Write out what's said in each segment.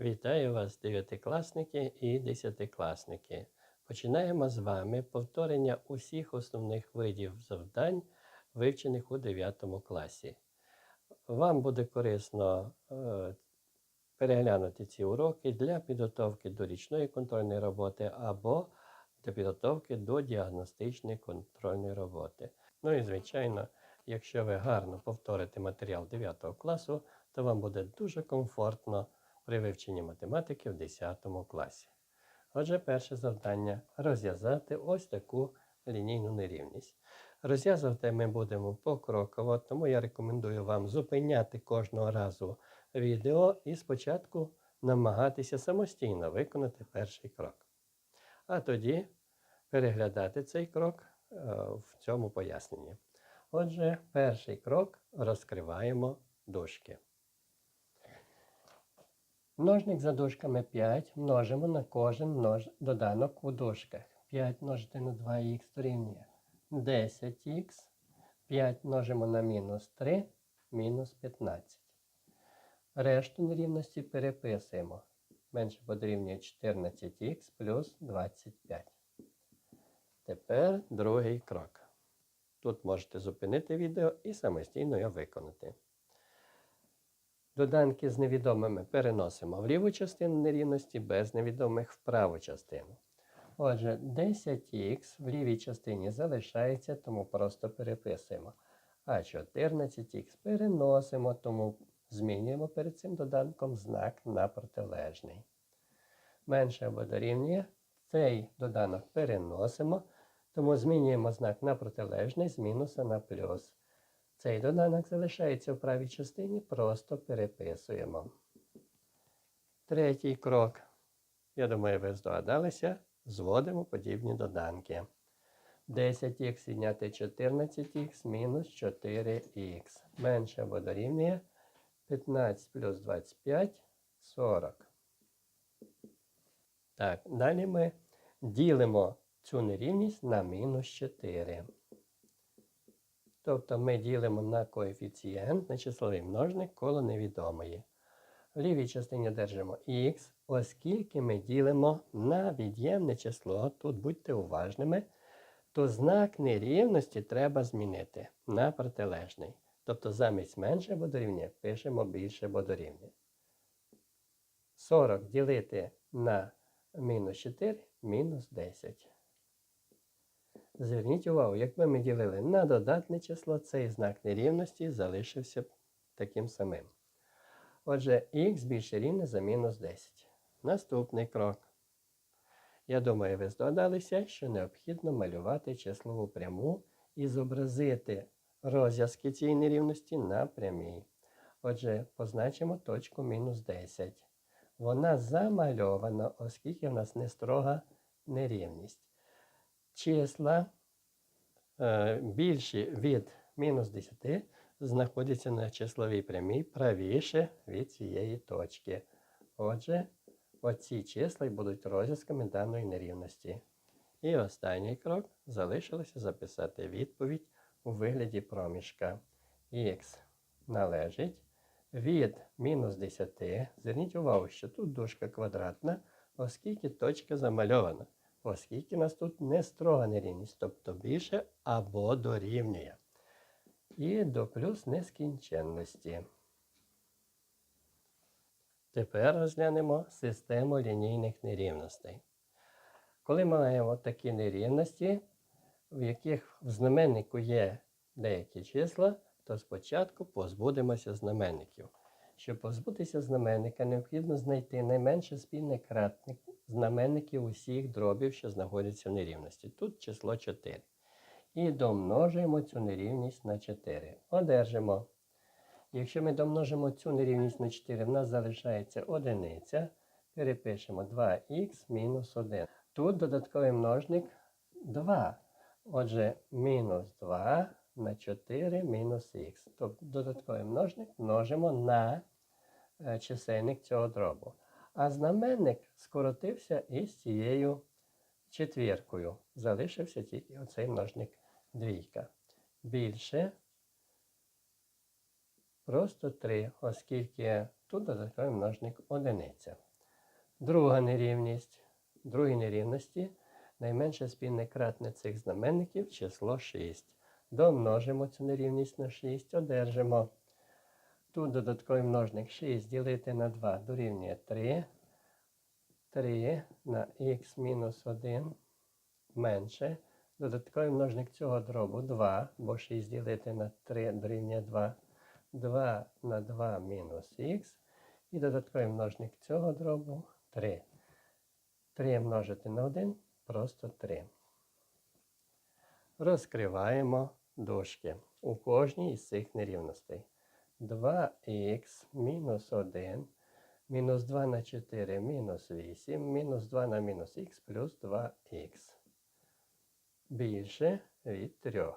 Вітаю вас, дев'ятикласники і десятикласники. Починаємо з вами повторення усіх основних видів завдань, вивчених у 9 класі. Вам буде корисно е, переглянути ці уроки для підготовки до річної контрольної роботи або для підготовки до діагностичної контрольної роботи. Ну і, звичайно, якщо ви гарно повторите матеріал 9 класу, то вам буде дуже комфортно при вивченні математики в 10 класі. Отже, перше завдання розв'язати ось таку лінійну нерівність. Розв'язувати ми будемо покроково, тому я рекомендую вам зупиняти кожного разу відео і спочатку намагатися самостійно виконати перший крок. А тоді переглядати цей крок е, в цьому поясненні. Отже, перший крок розкриваємо дужки. Множник за дужками 5 множимо на кожен множ... доданок у дужках. 5 множити на 2х дорівнює 10х. 5 множимо на мінус 3, мінус 15. Решту нерівності переписуємо. Менше подорівнює 14х плюс 25. Тепер другий крок. Тут можете зупинити відео і самостійно його виконати. Доданки з невідомими переносимо в ліву частину нерівності, без невідомих в праву частину. Отже, 10х в лівій частині залишається, тому просто переписуємо. А 14х переносимо, тому змінюємо перед цим доданком знак на протилежний. Менше або дорівнює. Цей доданок переносимо, тому змінюємо знак на протилежний з мінуса на плюс. Цей доданок залишається в правій частині, просто переписуємо. Третій крок. Я думаю, ви здогадалися. Зводимо подібні доданки. 10х відняти 14х мінус 4х. Менше або дорівнює 15 плюс 25 40. Так, далі ми ділимо цю нерівність на мінус 4. Тобто ми ділимо на коефіцієнт на числовий множник коло невідомої. В лівій частині держимо х, оскільки ми ділимо на від'ємне число, тут будьте уважними, то знак нерівності треба змінити на протилежний. Тобто замість менше або дорівнює пишемо більше або дорівнює. 40 ділити на мінус 4 мінус 10. Зверніть увагу, якби ми ділили на додатне число, цей знак нерівності залишився б таким самим. Отже, х більше рівне за мінус 10. Наступний крок. Я думаю, ви здогадалися, що необхідно малювати числову пряму і зобразити розв'язки цієї нерівності на прямій. Отже, позначимо точку мінус 10. Вона замальована, оскільки в нас не строга нерівність числа е, більші від мінус 10 знаходяться на числовій прямій правіше від цієї точки. Отже, оці числа будуть розв'язками даної нерівності. І останній крок залишилося записати відповідь у вигляді проміжка. Х належить від мінус 10. Зверніть увагу, що тут дужка квадратна, оскільки точка замальована оскільки нас тут не строга нерівність, тобто більше або дорівнює. І до плюс нескінченності. Тепер розглянемо систему лінійних нерівностей. Коли ми маємо такі нерівності, в яких в знаменнику є деякі числа, то спочатку позбудемося знаменників. Щоб позбутися знаменника, необхідно знайти найменше спільний кратник знаменників усіх дробів, що знаходяться в нерівності. Тут число 4. І домножуємо цю нерівність на 4. Одержимо. Якщо ми домножимо цю нерівність на 4, в нас залишається одиниця. Перепишемо 2х мінус 1. Тут додатковий множник 2. Отже, мінус 2 на 4 мінус х. Тобто додатковий множник множимо на е, чисельник цього дробу. А знаменник скоротився із цією четвіркою. Залишився тільки оцей множник двійка. Більше просто 3, оскільки тут додатковий множник одиниця. Друга нерівність. В другій нерівності найменше спільне кратне цих знаменників число 6. Домножимо цю нерівність на 6, одержимо. Тут додатковий множник 6 ділити на 2 дорівнює 3. 3 на х мінус 1 менше. Додатковий множник цього дробу 2, бо 6 ділити на 3 дорівнює 2. 2 на 2 мінус х. І додатковий множник цього дробу 3. 3 множити на 1 просто 3. Розкриваємо дужки у кожній із цих нерівностей. 2х мінус 1 мінус 2 на 4 мінус 8 мінус 2 на мінус х плюс 2х. Більше від 3.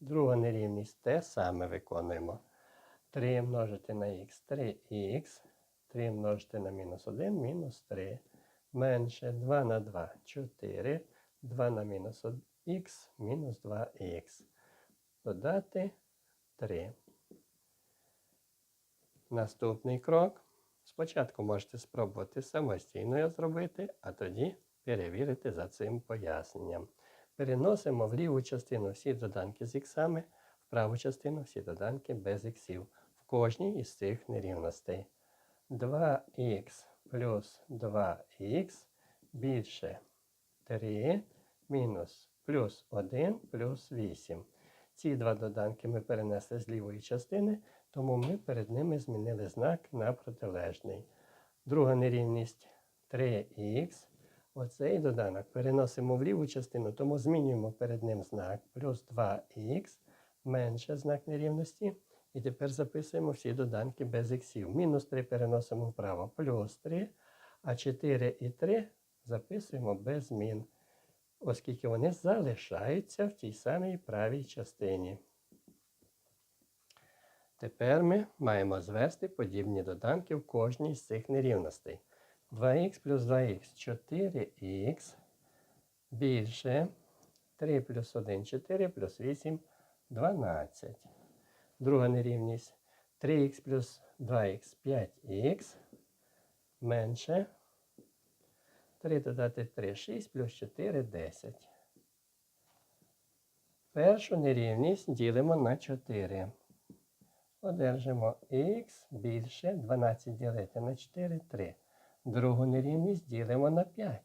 Друга нерівність те саме виконуємо. 3 множити на х 3х. 3 множити на мінус 1 мінус 3. Менше 2 на 2 4. 2 на мінус х мінус 2х. Додати 3. Наступний крок. Спочатку можете спробувати самостійно його зробити, а тоді перевірити за цим поясненням. Переносимо в ліву частину всі доданки з іксами, в праву частину всі доданки без іксів. В кожній із цих нерівностей. 2х плюс 2х більше 3 мінус плюс 1 плюс 8. Ці два доданки ми перенесли з лівої частини, тому ми перед ними змінили знак на протилежний. Друга нерівність 3х. Оцей доданок переносимо в ліву частину, тому змінюємо перед ним знак плюс 2х менше знак нерівності. І тепер записуємо всі доданки без іксів. Мінус 3 переносимо вправо плюс 3, а 4 і 3 записуємо без змін, оскільки вони залишаються в тій самій правій частині. Тепер ми маємо звести подібні доданки в кожній з цих нерівностей. 2х плюс 2х 4х більше 3 плюс 1 4 плюс 8 12. Друга нерівність 3х плюс 2х 5х менше 3 додати 3 6 плюс 4 10. Першу нерівність ділимо на 4. Одержимо х більше 12 ділити на 4 3. Другу нерівність ділимо на 5.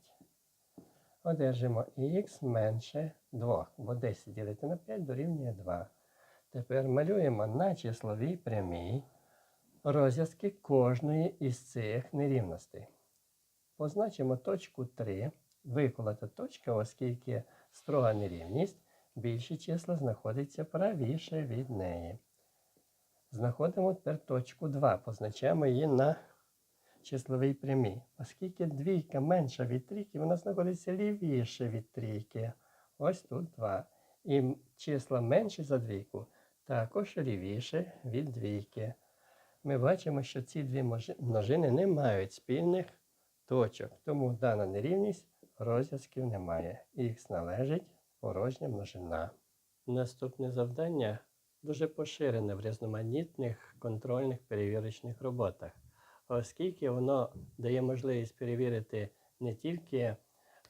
Одержимо х менше 2, бо 10 ділити на 5 дорівнює 2. Тепер малюємо на числовій прямій розв'язки кожної із цих нерівностей. Позначимо точку 3, виколота точка, оскільки строга нерівність, більші числа знаходяться правіше від неї. Знаходимо тепер точку 2, позначаємо її на числовій прямій. Оскільки двійка менша від трійки, вона знаходиться лівіше від трійки. Ось тут 2. І числа менші за двійку також лівіше від двійки. Ми бачимо, що ці дві множини не мають спільних точок, тому дана нерівність розв'язків немає. Х належить порожня множина. Наступне завдання дуже поширене в різноманітних контрольних перевірочних роботах, оскільки воно дає можливість перевірити не тільки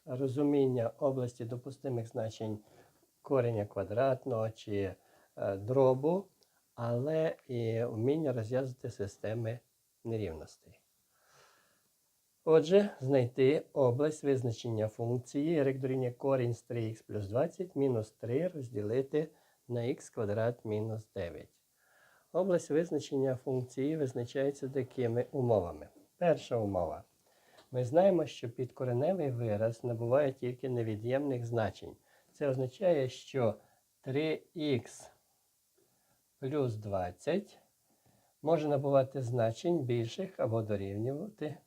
розуміння області допустимих значень кореня квадратного чи е, дробу, але і вміння розв'язувати системи нерівностей. Отже, знайти область визначення функції y дорівнює корінь з 3х плюс 20 мінус 3 розділити на х квадрат мінус 9. Область визначення функції визначається такими умовами. Перша умова. Ми знаємо, що підкореневий вираз набуває тільки невід'ємних значень. Це означає, що 3х плюс 20 може набувати значень більших або дорівнювати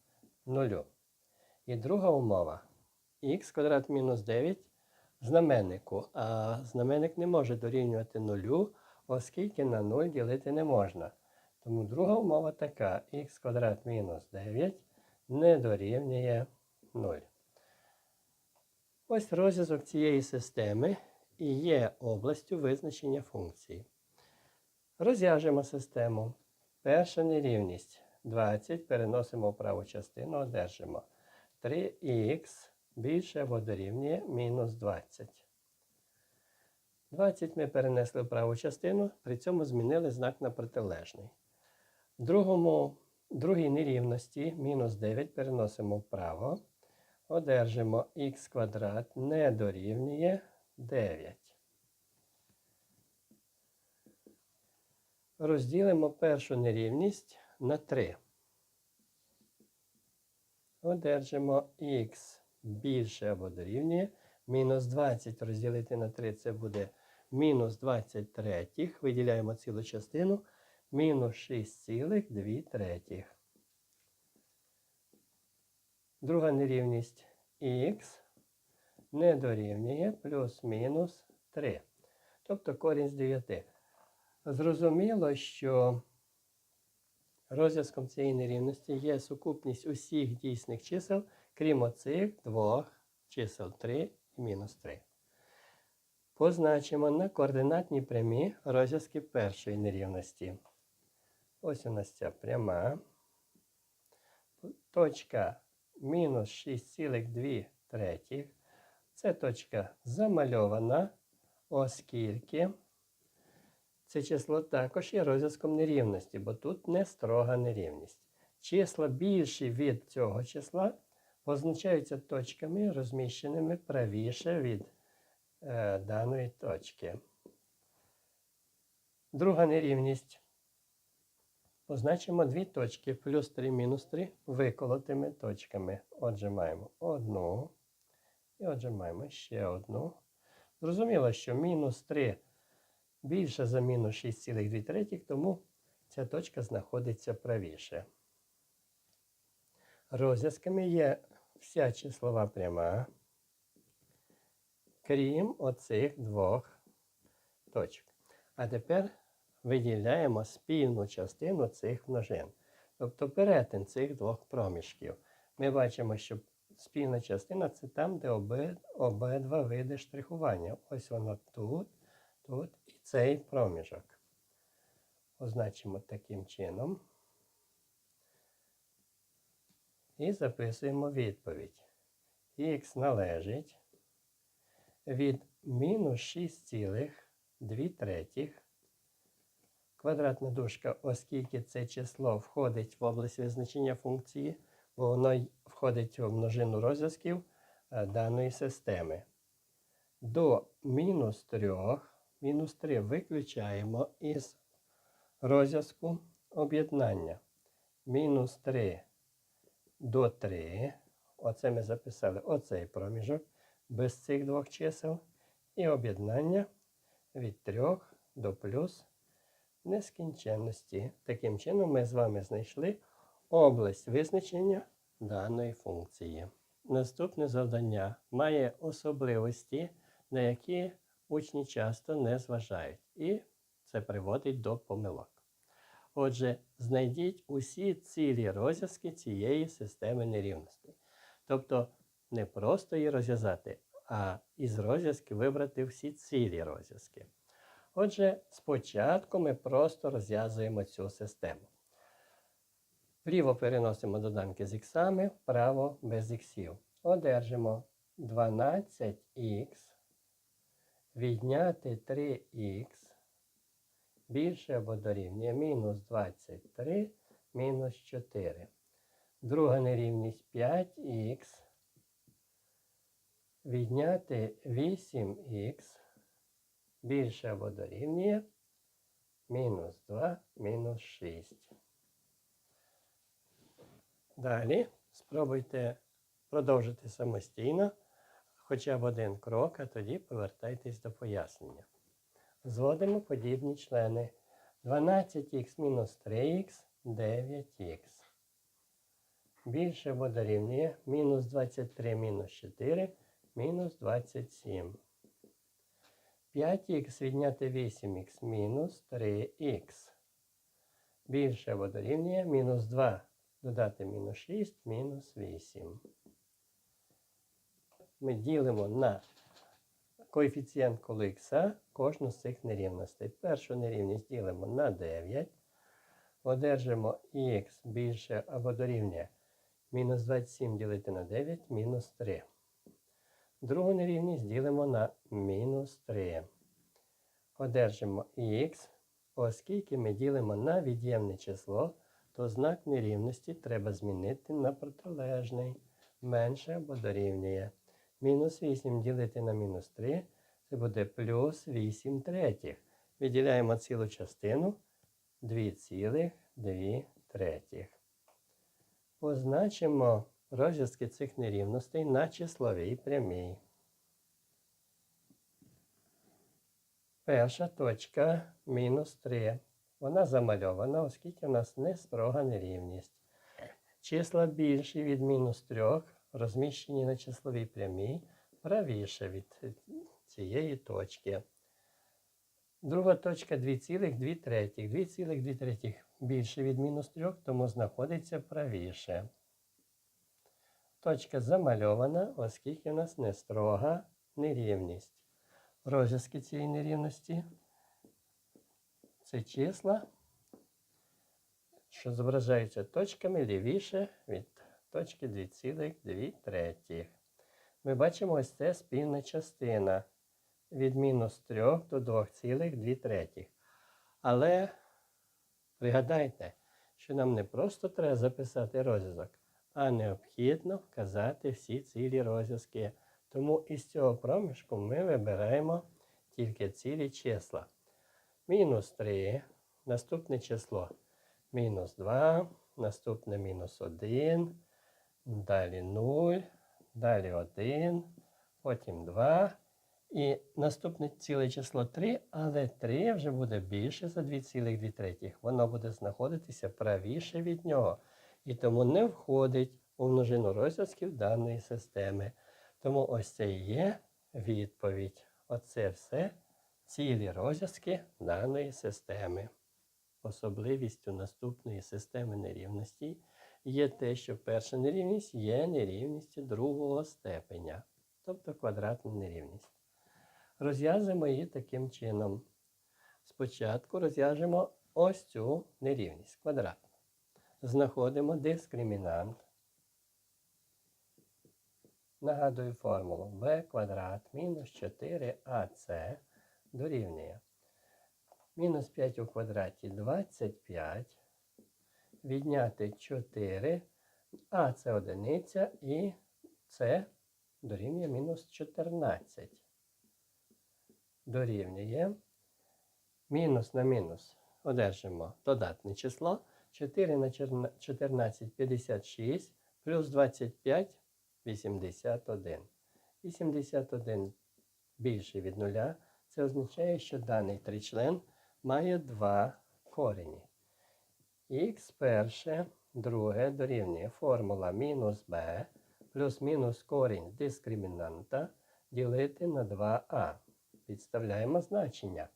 0. І друга умова. х квадрат мінус 9 знаменнику, а знаменник не може дорівнювати 0, оскільки на 0 ділити не можна. Тому друга умова така: х квадрат мінус 9 не дорівнює 0. Ось розв'язок цієї системи і є областю визначення функції. Розв'яжемо систему. Перша нерівність 20 переносимо в праву частину, одержимо 3х більше або дорівнює мінус 20. 20 ми перенесли в праву частину, при цьому змінили знак на протилежний. Другому, другій нерівності мінус 9 переносимо вправо. Одержимо х квадрат не дорівнює 9. Розділимо першу нерівність на 3. Одержимо х більше або дорівнює. Мінус 20 розділити на 3 це буде мінус 23. Виділяємо цілу частину. Мінус 6,2 третіх. Друга нерівність х не дорівнює плюс-мінус 3. Тобто корінь з 9. Зрозуміло, що розв'язком цієї нерівності є сукупність усіх дійсних чисел, крім оцих двох чисел 3 і мінус 3. Позначимо на координатній прямі розв'язки першої нерівності. Ось у нас ця пряма. Точка мінус 6,2 третіх. Це точка замальована, оскільки це число також є розв'язком нерівності, бо тут не строга нерівність. Числа більші від цього числа позначаються точками, розміщеними правіше від е, даної точки. Друга нерівність. Позначимо дві точки плюс 3 мінус 3 виколотими точками. Отже, маємо одну. І отже, маємо ще одну. Зрозуміло, що мінус 3 більше за мінус 6,2 тому ця точка знаходиться правіше. Розв'язками є вся числова пряма, крім оцих двох точок. А тепер виділяємо спільну частину цих множин. Тобто перетин цих двох проміжків. Ми бачимо, що спільна частина це там, де обидва види штрихування. Ось воно тут, тут і цей проміжок. Означимо таким чином. І записуємо відповідь. Х належить від мінус 6,2 третіх. Квадратна дужка, оскільки це число входить в область визначення функції, бо воно входить в множину розв'язків е, даної системи. До мінус 3, мінус 3 виключаємо із розв'язку об'єднання. Мінус 3 до 3. Оце ми записали оцей проміжок без цих двох чисел. І об'єднання від 3 до плюс нескінченності. Таким чином, ми з вами знайшли область визначення даної функції. Наступне завдання має особливості, на які учні часто не зважають, і це приводить до помилок. Отже, знайдіть усі цілі розв'язки цієї системи нерівностей. Тобто не просто її розв'язати, а із розв'язки вибрати всі цілі розв'язки. Отже, спочатку ми просто розв'язуємо цю систему. Вліво переносимо доданки з іксами, вправо без іксів. Одержимо 12х, відняти 3х, більше або дорівнює мінус 23 мінус 4. Друга нерівність 5х, відняти 8х більше або дорівнює мінус 2 мінус 6. Далі спробуйте продовжити самостійно хоча б один крок, а тоді повертайтесь до пояснення. Зводимо подібні члени 12х мінус 3х 9х. Більше або дорівнює мінус 23 мінус 4 мінус 27. 5х відняти 8х мінус 3х. Більше або дорівнює мінус 2 додати мінус 6 мінус 8. Ми ділимо на коефіцієнт коли х кожну з цих нерівностей. Першу нерівність ділимо на 9. Одержимо х більше або дорівнює мінус 27 ділити на 9 мінус 3. Другу нерівність ділимо на мінус 3. Одержимо х, оскільки ми ділимо на від'ємне число, то знак нерівності треба змінити на протилежний, менше або дорівнює. Мінус 8 ділити на мінус 3 це буде плюс 8 третіх. Виділяємо цілу частину 2,2 третіх. Позначимо розв'язки цих нерівностей на числовій прямій. Перша точка мінус 3. Вона замальована, оскільки в нас не строга нерівність. Числа більші від мінус 3, розміщені на числовій прямій, правіше від цієї точки. Друга точка 2,2 третіх. 2,2 третіх більше від мінус 3, тому знаходиться правіше. Точка замальована, оскільки у нас не строга нерівність. Розв'язки цієї нерівності це числа, що зображаються точками лівіше від точки 2,2 третіх. Ми бачимо ось це спільна частина від мінус 3 до 2,2. Але пригадайте, що нам не просто треба записати розв'язок, а необхідно вказати всі цілі розв'язки. Тому із цього проміжку ми вибираємо тільки цілі числа. Мінус 3, наступне число мінус 2, наступне мінус 1, далі 0, далі 1, потім 2. І наступне ціле число 3, але 3 вже буде більше за 2,2 третіх. Воно буде знаходитися правіше від нього. І тому не входить у множину розв'язків даної системи. Тому ось це і є відповідь. Оце все цілі розв'язки даної системи. Особливістю наступної системи нерівності є те, що перша нерівність є нерівністю другого степеня, тобто квадратна нерівність. Розв'язуємо її таким чином. Спочатку розв'яжемо ось цю нерівність квадратну. Знаходимо дискримінант. Нагадую формулу b квадрат мінус 4ac дорівнює. Мінус 5 у квадраті 25. Відняти 4. А це одиниця і це дорівнює мінус 14. Дорівнює. Мінус на мінус одержимо додатне число. 4 на 14 56 плюс 25 81. 81 більше від нуля. Це означає, що даний тричлен має два корені. Х перше, друге дорівнює формула мінус b плюс мінус корінь дискримінанта ділити на 2а. Підставляємо значення.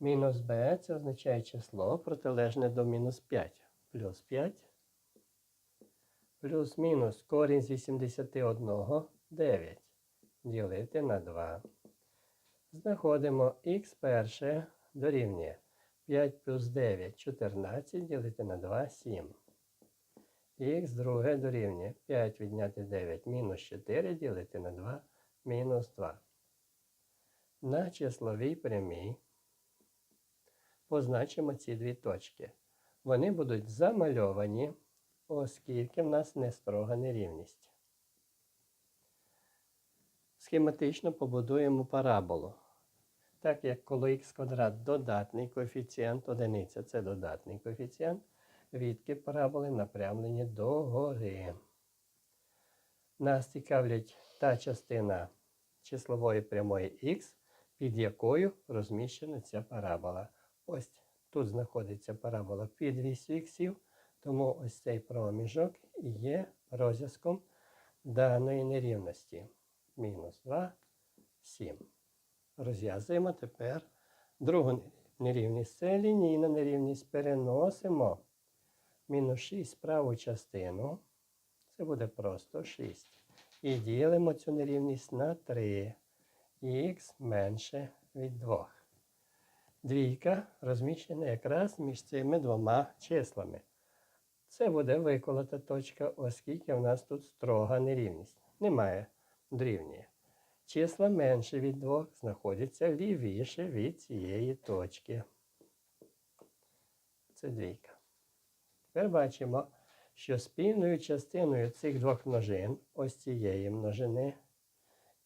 Мінус b це означає число протилежне до мінус 5. Плюс 5 плюс-мінус корінь з 81 9. Ділити на 2. Знаходимо х перше дорівнює 5 плюс 9 14 ділити на 2 7. Х друге дорівнює 5 відняти 9 мінус 4 ділити на 2 мінус 2. На числовій прямій позначимо ці дві точки. Вони будуть замальовані оскільки в нас не строга нерівність. Схематично побудуємо параболу. Так як коли х квадрат додатний коефіцієнт, одиниця це додатний коефіцієнт, відки параболи напрямлені догори. Нас цікавлять та частина числової прямої х, під якою розміщена ця парабола. Ось тут знаходиться парабола під вісю х. Тому ось цей проміжок є розв'язком даної нерівності. Мінус 2, 7. Розв'язуємо тепер другу нерівність. Це лінійна нерівність. Переносимо мінус 6 в праву частину. Це буде просто 6. І ділимо цю нерівність на 3. Х менше від 2. двійка розміщена якраз між цими двома числами. Це буде виколота точка, оскільки в нас тут строга нерівність. Немає дорівнює. Числа менше від двох знаходяться лівіше від цієї точки. Це двійка. Тепер бачимо, що спільною частиною цих двох множин, ось цієї множини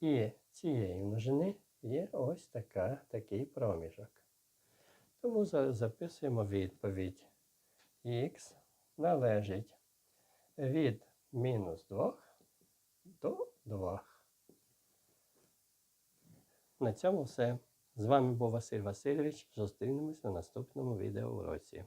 і цієї множини, є ось така, такий проміжок. Тому записуємо відповідь. Х належить від мінус 2 до 2. На цьому все. З вами був Василь Васильович. Зустрінемось на наступному відеоуроці.